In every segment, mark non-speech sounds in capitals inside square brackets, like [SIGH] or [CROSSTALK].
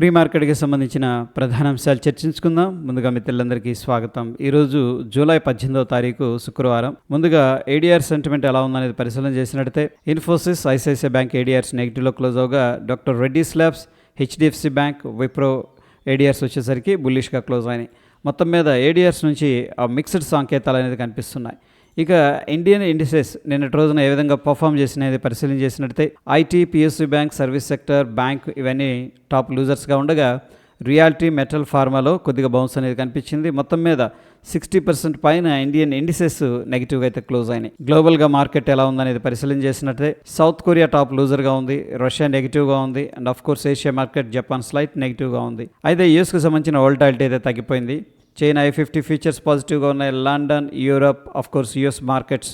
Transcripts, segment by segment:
Pre మార్కెట్కి సంబంధించిన ప్రధాన అంశాలు చర్చించుకుందాం. ముందుగా మిత్రులందరికీ స్వాగతం. ఈరోజు జూలై పద్దెనిమిదవ తారీఖు శుక్రవారం. ముందుగా ఏడీఆర్ సెంటిమెంట్ ఎలా ఉందనేది పరిశీలన చేసినట్టయితే ఇన్ఫోసిస్ ఐసిఐసిఐ బ్యాంక్ ఏడీఆర్స్ నెగిటివ్లో close అవగా doctor Reddy slabs HDFC bank Wipro ADRs వచ్చేసరికి బుల్లిష్గా క్లోజ్ అయినాయి. మొత్తం మీద ఏడీఆర్స్ నుంచి ఆ మిక్స్డ్ సంకేతాలు అనేది కనిపిస్తున్నాయి. ఇక ఇండియన్ ఇండిసెస్ నిన్నటి రోజున ఏ విధంగా పర్ఫామ్ చేసినది పరిశీలన చేసినట్టే IT PSC bank service sector bank ఇవన్నీ టాప్ లూజర్స్గా ఉండగా రియాలిటీ మెటల్ ఫార్మాలో కొద్దిగా బౌన్స్ అనేది కనిపించింది. మొత్తం మీద సిక్స్టీ పర్సెంట్ పైన ఇండియన్ ఇండిసెస్ నెగిటివ్గా అయితే క్లోజ్ అయినాయి. గ్లోబల్గా మార్కెట్ ఎలా ఉందనేది పరిశీలన చేసినట్టే సౌత్ కొరియా టాప్ లూజర్గా ఉంది రష్యా నెగిటివ్గా ఉంది and of course Asia market Japan slight నెగిటివ్గా ఉంది. అయితే యూఎస్కి సంబంధించిన వోల్టాలిటీ అయితే తగ్గిపోయింది. చైనా ఐ ఫిఫ్టీ ఫీచర్స్ పాజిటివ్గా ఉన్నాయి. London Europe of course US markets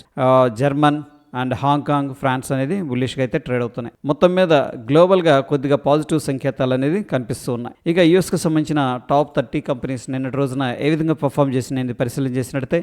German and Hong Kong France అనేది బుల్లిష్గా అయితే ట్రేడ్ అవుతున్నాయి. మొత్తం మీద గ్లోబల్గా కొద్దిగా పాజిటివ్ సంకేతాలు అనేది కనిపిస్తూ ఉన్నాయి. ఇక యూఎస్కి సంబంధించిన టాప్ థర్టీ కంపెనీస్ నిన్నటి రోజున ఏ విధంగా పర్ఫామ్ చేసినది పరిశీలన చేసినట్టయితే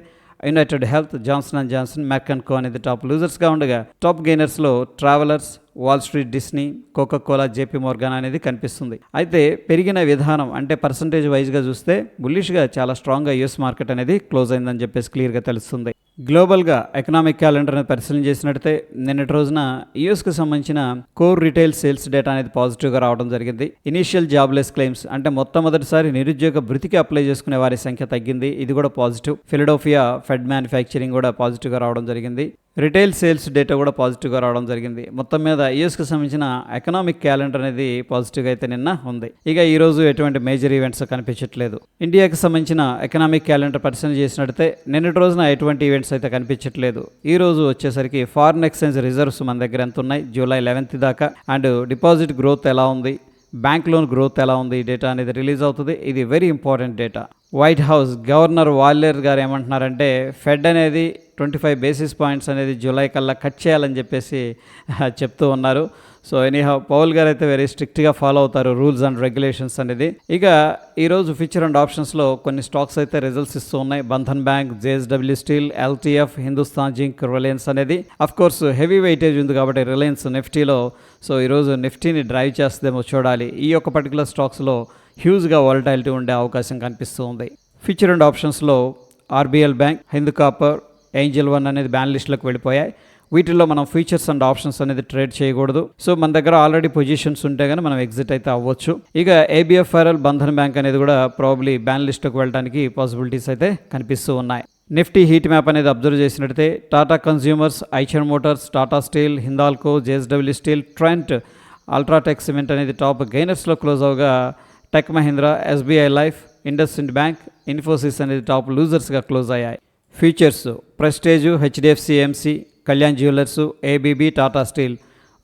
United Health Johnson and Johnson Mac and Co అనేది టాప్ లూజర్స్గా ఉండగా top గెయినర్స్లో Travelers Wall Street Disney Coca Cola JP Morgan అనేది కనిపిస్తుంది. అయితే పెరిగిన విధానం అంటే పర్సంటేజ్ వైజ్గా చూస్తే బుల్లిష్గా చాలా స్ట్రాంగ్గా యూఎస్ మార్కెట్ అనేది క్లోజ్ అయిందని చెప్పేసి క్లియర్గా తెలుస్తుంది. గ్లోబల్గా ఎకనామిక్ క్యాలెండర్ అనేది పరిశీలన చేసినట్టయితే నిన్నటి రోజున యూఎస్కి సంబంధించిన కోర్ రిటైల్ సేల్స్ డేటా అనేది పాజిటివ్గా రావడం జరిగింది. ఇనీషియల్ జాబ్లెస్ క్లెయిమ్స్ అంటే మొట్టమొదటిసారి నిరుద్యోగ భృతికి అప్లై చేసుకునే వారి సంఖ్య తగ్గింది. ఇది కూడా పాజిటివ్. ఫిలడోఫియా ఫెడ్ మ్యానుఫ్యాక్చరింగ్ కూడా పాజిటివ్గా రావడం జరిగింది. రిటైల్ సేల్స్ డేటా కూడా పాజిటివ్గా రావడం జరిగింది. మొత్తం మీద యూఎస్కి సంబంధించిన ఎకనామిక్ క్యాలెండర్ అనేది పాజిటివ్గా అయితే నిన్న ఉంది. ఇక ఈరోజు ఎటువంటి మేజర్ ఈవెంట్స్ కనిపించట్లేదు. ఇండియాకి సంబంధించిన ఎకనామిక్ క్యాలెండర్ పరిశీలన చేసినట్టే నిన్నటి రోజున ఎటువంటి ఈవెంట్స్ అయితే కనిపించట్లేదు. ఈ రోజు వచ్చేసరికి ఫారిన్ ఎక్స్చేంజ్ రిజర్వ్స్ మన దగ్గర ఎంత ఉన్నాయి? జూలై లెవెన్త్ దాకా. అండ్ డిపాజిట్ గ్రోత్ ఎలా ఉంది? బ్యాంక్ లోన్ గ్రోత్ ఎలా ఉంది? ఈ డేటా అనేది రిలీజ్ అవుతుంది. ఇది very important data. White House governor Waller గారు ఏమంటున్నారంటే ఫెడ్ అనేది ట్వంటీ ఫైవ్ బేసిస్ పాయింట్స్ అనేది జూలై కల్లా కట్ చేయాలని చెప్పేసి [LAUGHS] చెప్తూ ఉన్నారు. సో ఎనీహౌ పౌల్ గారు అయితే వెరీ స్ట్రిక్ట్గా ఫాలో అవుతారు రూల్స్ అండ్ రెగ్యులేషన్స్ అనేది. ఇక ఈరోజు ఫ్యూచర్ అండ్ ఆప్షన్స్లో కొన్ని స్టాక్స్ అయితే రిజల్ట్స్ ఇస్తూ ఉన్నాయి. Bandhan bank JSW steel LTF Hindustan zinc Reliance అనేది. అఫ్ కోర్స్ హెవీ వెయిటేజ్ ఉంది కాబట్టి రిలయన్స్ నిఫ్టీలో సో ఈరోజు నిఫ్టీని డ్రైవ్ చేస్తుందేమో చూడాలి. ఈ యొక్క పర్టికులర్ స్టాక్స్లో హ్యూజ్గా వాలటాలిటీ ఉండే అవకాశం కనిపిస్తూ ఉంది ఫ్యూచర్ అండ్ ఆప్షన్స్లో RBL bank Hindu copper angel one అనేది బ్యాన్ లిస్ట్లోకి వెళ్ళిపోయాయి. వీటిల్లో మనం ఫీచర్స్ అండ్ ఆప్షన్స్ అనేది ట్రేడ్ చేయకూడదు. సో మన దగ్గర ఆల్రెడీ పొజిషన్స్ ఉంటే కానీ మనం ఎగ్జిట్ అయితే అవ్వచ్చు. ఇక ఏబిఎఫ్ఆర్ఎల్ బంధన్ బ్యాంక్ అనేది కూడా ప్రాబ్లీ బ్యాన్ లిస్ట్కి వెళ్ళడానికి పాసిబిలిటీస్ అయితే కనిపిస్తూ ఉన్నాయి. నిఫ్టీ హీట్ మ్యాప్ అనేది అబ్జర్వ్ చేసినట్టయితే Tata consumers Eicher motors Tata steel Hindalco JSW steel Trent UltraTech cement అనేది టాప్ గెయినర్స్లో close అవగా tech Mahindra SBI life IndusInd bank Infosys అనేది టాప్ లూజర్స్గా క్లోజ్ అయ్యాయి. Features Prestige HDFC MC Kalyan jewellers ABB Tata steel.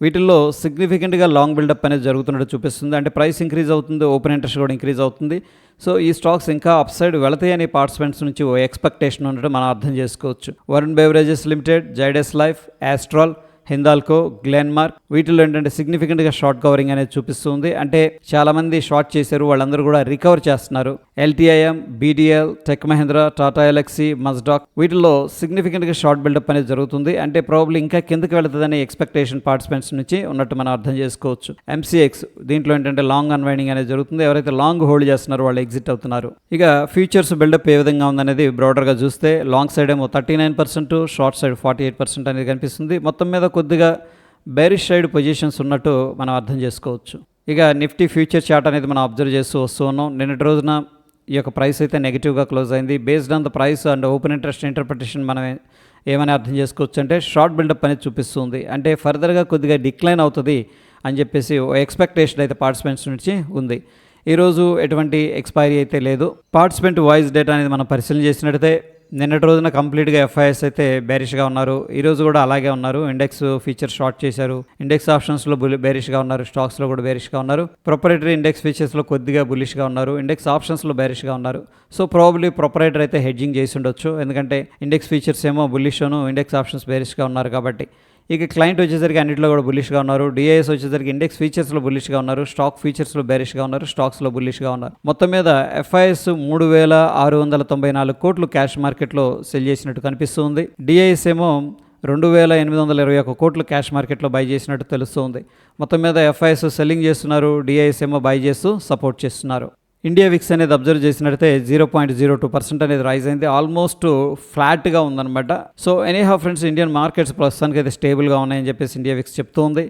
వీటిల్లో సిగ్నిఫికెంట్గా long buildup అనేది జరుగుతున్నట్టు చూపిస్తుంది. అంటే ప్రైస్ ఇంక్రీజ్ అవుతుంది ఓపెన్ ఇంట్రెస్ట్ కూడా ఇంక్రీజ్ అవుతుంది. సో ఈ స్టాక్స్ ఇంకా అప్ సైడ్ వెళతాయని పార్టిసిపెంట్స్ నుంచి ఓ ఎక్స్పెక్టేషన్ ఉండడం మనం అర్థం చేసుకోవచ్చు. Varun beverages limited Zydus life Astral Hindalco Glenmark వీటిలో ఏంటంటే సిగ్నిఫికెంట్గా షార్ట్ కవరింగ్ అనేది చూపిస్తుంది. అంటే చాలామంది షార్ట్ చేశారు వాళ్ళందరూ కూడా రికవర్ చేస్తున్నారు. LTIM BDL tech Mahindra Tata Elxsi Mazdock వీటిల్లో సిగ్నిఫికెంట్గా షార్ట్ బిల్డప్ అనేది జరుగుతుంది. అంటే ప్రాబ్లీ ఇంకా కిందకి వెళుతుందని ఎక్స్పెక్టేషన్ పార్టిసిపెంట్స్ నుంచి ఉన్నట్టు మనం అర్థం చేసుకోవచ్చు. ఎంసీఎక్స్ దీంట్లో ఏంటంటే లాంగ్ అన్వైండింగ్ అనేది జరుగుతుంది. ఎవరైతే లాంగ్ హోల్డ్ చేస్తున్నారో వాళ్ళు ఎగ్జిట్ అవుతున్నారు. ఇక ఫ్యూచర్స్ బిల్డప్ ఏ విధంగా ఉందనేది బ్రాడర్గా చూస్తే లాంగ్ సైడ్ ఏమో thirty nine percent short side forty eight percent అనేది కనిపిస్తుంది. మొత్తం మీద కొద్దిగా బేరిష్ సైడ్ పొజిషన్స్ ఉన్నట్టు మనం అర్థం చేసుకోవచ్చు. ఇక నిఫ్టీ ఫ్యూచర్ చార్ట్ అనేది మనం అబ్జర్వ్ చేస్తూ వస్తూ ఉన్నాం. నిన్నటి రోజున ఈ యొక్క ప్రైస్ అయితే నెగిటివ్గా క్లోజ్ అయింది. Based on the price and open interest interpretation మనం ఏమని అర్థం చేసుకోవచ్చు అంటే షార్ట్ బిల్డప్ అనేది చూపిస్తుంది. అంటే ఫర్దర్గా కొద్దిగా డిక్లైన్ అవుతుంది అని చెప్పేసి ఎక్స్పెక్టేషన్ అయితే పార్టిసిపెంట్స్ నుంచి ఉంది. ఈరోజు ఎటువంటి ఎక్స్పైరీ అయితే లేదు. పార్టిసిపెంట్ వాయిస్ డేటా అనేది మనం పరిశీలన చేసినట్టయితే నిన్నటి రోజున కంప్లీట్గా ఎఫ్ఐఎస్ అయితే బేరిష్గా ఉన్నారు. ఈరోజు కూడా అలాగే ఉన్నారు. ఇండెక్స్ ఫీచర్ షార్ట్ చేశారు. ఇండెక్స్ ఆప్షన్స్లో బుల్ బేరిష్గా ఉన్నారు. స్టాక్స్లో కూడా బేరిష్గా ఉన్నారు. ప్రొపరేటరీ ఇండెక్స్ ఫీచర్స్లో కొద్దిగా బులిష్గా ఉన్నారు. ఇండెక్స్ ఆప్షన్స్లో బేరిష్గా ఉన్నారు. సో ప్రాబ్లీ ప్రొపరేటర్ అయితే హెడ్జింగ్ చేసి ఉండొచ్చు. ఎందుకంటే ఇండెక్స్ ఫీచర్స్ ఏమో బులిష్ను ఇండెక్స్ ఆప్షన్స్ బేరిష్గా ఉన్నారు కాబట్టి. ఇక క్లయింట్ వచ్చేసరికి అన్నింటిలో కూడా బుల్లిష్గా ఉన్నారు. డిఐఎస్ వచ్చేసరికి ఇండెక్స్ ఫీచర్స్లో బుల్లిష్గా ఉన్నారు. స్టాక్ ఫీచర్స్లో బేరిష్గా ఉన్నారు. స్టాక్స్లో బుల్లిష్గా ఉన్నారు. మొత్తం మీద ఎఫ్ఐఎస్ మూడు వేల ఆరు వందల తొంభై నాలుగు కోట్లు క్యాష్ మార్కెట్లో సెల్ చేసినట్టు కనిపిస్తుంది. డిఐఎస్ ఏమో రెండు వేల ఎనిమిది వందల ఇరవై ఒక్క కోట్లు క్యాష్ మార్కెట్లో బై చేసినట్టు తెలుస్తోంది. మొత్తం మీద ఎఫ్ఐఎస్ సెల్లింగ్ చేస్తున్నారు. డిఐఎస్ ఏమో బై చేస్తూ సపోర్ట్ చేస్తున్నారు. ఇండియా విక్స్ అనేది అబ్జర్వ్ చేసినట్టయితే zero point zero two percent అనేది రైజ్ అయింది. ఆల్మోస్ట్ ఫ్లాట్గా ఉందన్నమాట. So anyhow friends Indian markets ప్రస్తుతానికి అయితే స్టేబుల్గా ఉన్నాయని చెప్పేసి ఇండియా విక్స్ చెప్తుంది.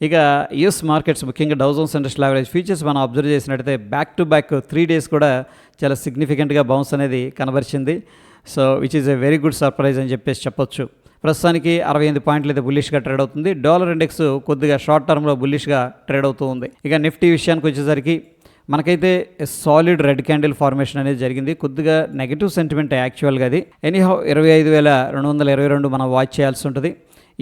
ఇక యుఎస్ మార్కెట్స్ ముఖ్యంగా Dow Jones industrial average features మనం అబ్జర్వ్ చేసినట్టయితే back to back three days కూడా చాలా సిగ్నిఫికెంట్గా బౌన్స్ అనేది కనబరిచింది. So which is a very good surprise అని చెప్పేసి చెప్పొచ్చు. ప్రస్తుతానికి అరవై ఎనిమిది పాయింట్లు అయితే బుల్లిష్గా ట్రేడ్ అవుతుంది. డాలర్ ఇండెక్స్ కొద్దిగా షార్ట్ టర్మ్లో బుల్లిష్గా ట్రేడ్ అవుతూ ఉంది ఇక నిఫ్టీ విషయానికి వచ్చేసరికి మనకైతే సాలిడ్ రెడ్ క్యాండిల్ ఫార్మేషన్ అనేది జరిగింది. కొద్దిగా నెగిటివ్ సెంటిమెంట్ యాక్చువల్గా అది. ఎనీహౌ ఇరవై ఐదు వేల రెండు వందల ఇరవై రెండు మనం వాచ్ చేయాల్సి ఉంటుంది.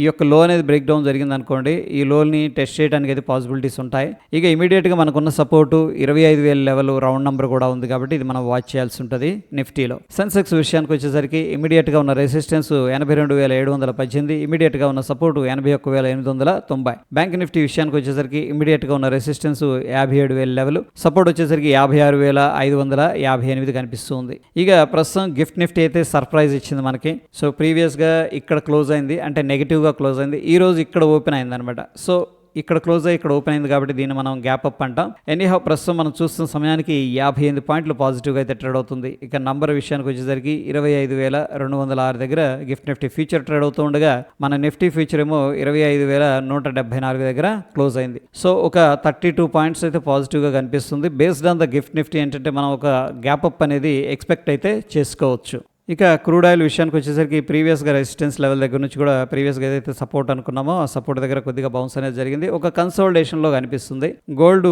ఈ యొక్క లో అనేది బ్రేక్ డౌన్ జరిగింది అనుకోండి ఈ లోన్ని టెస్ట్ చేయడానికి అయితే పాసిబిలిటీస్ ఉంటాయి. ఇక ఇమీడియట్గా మనకున్న సపోర్టు ఇరవై ఐదు వేల లెవెల్ రౌండ్ నెంబర్ కూడా ఉంది కాబట్టి ఇది మనం వాచ్ చేయాల్సి ఉంటుంది నిఫ్టీలో. సెన్సెక్స్ విషయానికి వచ్చేసరికి ఇమీడియట్గా ఉన్న రెసిస్టెన్స్ ఎనభై రెండు వేల ఏడు వందల పద్దెనిమిది ఇమీడియట్గా ఉన్న సపోర్టు ఎనభై ఒక్క వేల ఎనిమిది వందల తొంభై. బ్యాంక్ నిఫ్టీ విషయానికి వచ్చేసరికి ఇమీడియట్గా ఉన్న రెసిస్టెన్స్ యాభై ఏడు వేల లెవెల్ సపోర్ట్ వచ్చేసరికి యాభై ఆరు వేల ఐదు వందల యాభై ఎనిమిది కనిపిస్తుంది. ఇక ప్రస్తుతం గిఫ్ట్ నిఫ్టీ అయితే సర్ప్రైజ్ ఇచ్చింది మనకి. సో ప్రీవియస్గా ఇక్కడ క్లోజ్ అయింది. అంటే నెగిటివ్ నెగిటివ్గా క్లోజ్ అయింది. ఈ రోజు ఇక్కడ ఓపెన్ అయింది అనమాట సో ఇక్కడ క్లోజ్ అయ్యి ఇక్కడ ఓపెన్ అయింది కాబట్టి దీన్ని మనం గ్యాప్ అప్ అంటాం. ఎనీహౌ ప్రస్తుతం మనం చూస్తున్న సమయానికి యాభై ఎనిమిది పాయింట్లు పాజిటివ్గా అయితే ట్రేడ్ అవుతుంది. ఇక నంబర్ విషయానికి వచ్చేసరికి ఇరవై ఐదు వేల రెండు వందల ఆరు దగ్గర గిఫ్ట్ నిఫ్టీ ఫ్యూచర్ ట్రేడ్ అవుతూ ఉండగా మన నిఫ్టీ ఫ్యూచర్ ఏమో ఇరవై ఐదు వేల నూట డెబ్బై నాలుగు దగ్గర క్లోజ్ అయింది. సో ఒక థర్టీ టూ పాయింట్స్ అయితే పాజిటివ్గా కనిపిస్తుంది. Based on the GIFT Nifty ఏంటంటే మనం ఒక గ్యాప్ అప్ అనేది ఎక్స్పెక్ట్ అయితే చేసుకోవచ్చు. ఇక క్రూడ్ ఆయిల్ విషయానికి వచ్చేసరికి ప్రీవియస్గా రెసిస్టెన్స్ లెవెల్ దగ్గర నుంచి కూడా ప్రీవియస్గా ఏదైతే సపోర్ట్ అనుకున్నామో ఆ సపోర్ట్ దగ్గర కొద్దిగా బౌన్స్ అనేది జరిగింది. ఒక కన్సోల్డేషన్లో కనిపిస్తుంది. గోల్డ్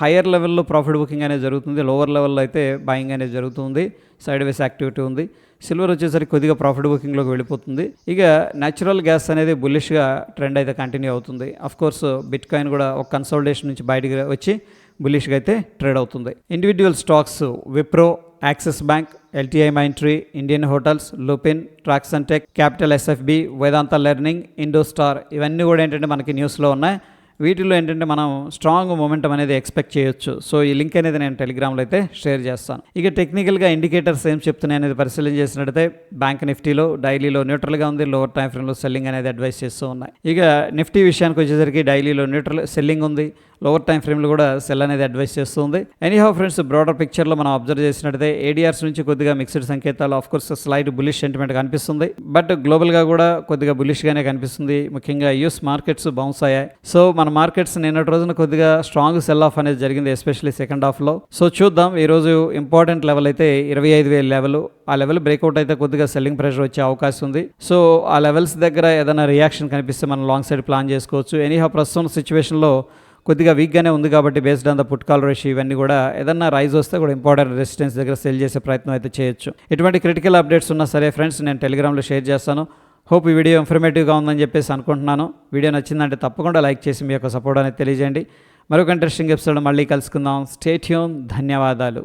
హయ్యర్ లెవెల్లో ప్రాఫిట్ బుకింగ్ అనేది జరుగుతుంది. లోవర్ లెవెల్లో అయితే బయింగ్ అనేది జరుగుతుంది. సైడ్ వేస్ యాక్టివిటీ ఉంది. సిల్వర్ వచ్చేసరికి కొద్దిగా ప్రాఫిట్ బుకింగ్లోకి వెళ్ళిపోతుంది. ఇక న్యాచురల్ గ్యాస్ అనేది బుల్లిష్గా ట్రెండ్ అయితే కంటిన్యూ అవుతుంది. అఫ్ కోర్స్ బిట్ కాయిన్ కూడా ఒక కన్సల్టేషన్ నుంచి బయటికి వచ్చి బుల్లిష్గా అయితే ట్రేడ్ అవుతుంది. Individual stocks Wipro Axis bank LTI Mindtree Indian hotels Lupin ట్రాక్సన్టెక్ capital SFB Vedanta learning IndoStar ఇవన్నీ కూడా ఏంటంటే మనకి న్యూస్లో ఉన్నాయి. వీటిలో ఏంటంటే మనం స్ట్రాంగ్ మూమెంటం అనేది ఎక్స్పెక్ట్ చేయొచ్చు. సో ఈ లింక్ అనేది నేను టెలిగ్రామ్లో అయితే షేర్ చేస్తాను. ఇక టెక్నికల్గా ఇండికేటర్స్ ఏం చెప్తున్నాయి అనేది పరిశీలన చేసినట్టయితే బ్యాంక్ నిఫ్టీలో డైలీలో న్యూట్రల్గా ఉంది లోవర్ టైం ఫ్రేమ్లో సెల్లింగ్ అనేది అడ్వైస్ చేస్తూ ఉన్నాయి. ఇక నిఫ్టీ విషయానికి వచ్చేసరికి డైలీలో న్యూట్రల్ సెల్లింగ్ ఉంది. లోవర్ టైం ఫ్రేమ్లు కూడా సెల్ అనేది అడ్వైస్ చేస్తుంది. ఎనీహౌ ఫ్రెండ్స్ బ్రాడర్ పిక్చర్లో మనం అబ్జర్వ్ చేసినట్టయితే ఏడిఆర్స్ నుంచి కొద్దిగా మిక్స్డ్ సంకేతాలు of course slight bullish sentiment కనిపిస్తుంది. బట్ గ్లోబల్గా కూడా కొద్దిగా బులిష్గానే కనిపిస్తుంది. ముఖ్యంగా యూఎస్ మార్కెట్స్ బౌన్స్ అయ్యాయి. సో మన మార్కెట్స్ నిన్నటి రోజున కొద్దిగా స్ట్రాంగ్ సెల్ ఆఫ్ అనేది జరిగింది ఎస్పెషల్లీ సెకండ్ హాఫ్లో సో చూద్దాం ఈరోజు ఇంపార్టెంట్ లెవెల్ అయితే ఇరవై ఐదు వేల లెవెల్ ఆ లెవెల్ బ్రేక్అవుట్ అయితే కొద్దిగా సెల్లింగ్ ప్రెషర్ వచ్చే అవకాశం ఉంది. సో ఆ లెవెల్స్ దగ్గర ఏదైనా రియాక్షన్ కనిపిస్తే మనం లాంగ్ సైడ్ ప్లాన్ చేసుకోవచ్చు. ఎనీహా ప్రస్తుతం సిచ్యువేషన్లో కొద్దిగా వీక్గానే ఉంది కాబట్టి based on the put call ratio ఇవన్నీ కూడా ఏదన్నా రైజ్ వస్తే కూడా ఇంపార్టెంట్ రెసిస్టెన్స్ దగ్గర సెల్ చేసే ప్రయత్నం అయితే చేయొచ్చు. ఇటువంటి క్రిటికల్ అప్డేట్స్ ఉన్నా సరే ఫ్రెండ్స్ నేను టెలిగ్రామ్లో షేర్ చేస్తాను. హోప్ ఈ వీడియో ఇన్ఫర్మేటివ్గా ఉందని చెప్పేసి అనుకుంటున్నాను. వీడియో నచ్చిందంటే తప్పకుండా లైక్ చేసి మీ యొక్క సపోర్ట్ అనేది తెలియజేయండి. మరొక ఇంట్రెస్టింగ్ ఎపిసోడ్ మళ్ళీ కలుసుకుందాం. స్టేట్యూన్ ధన్యవాదాలు.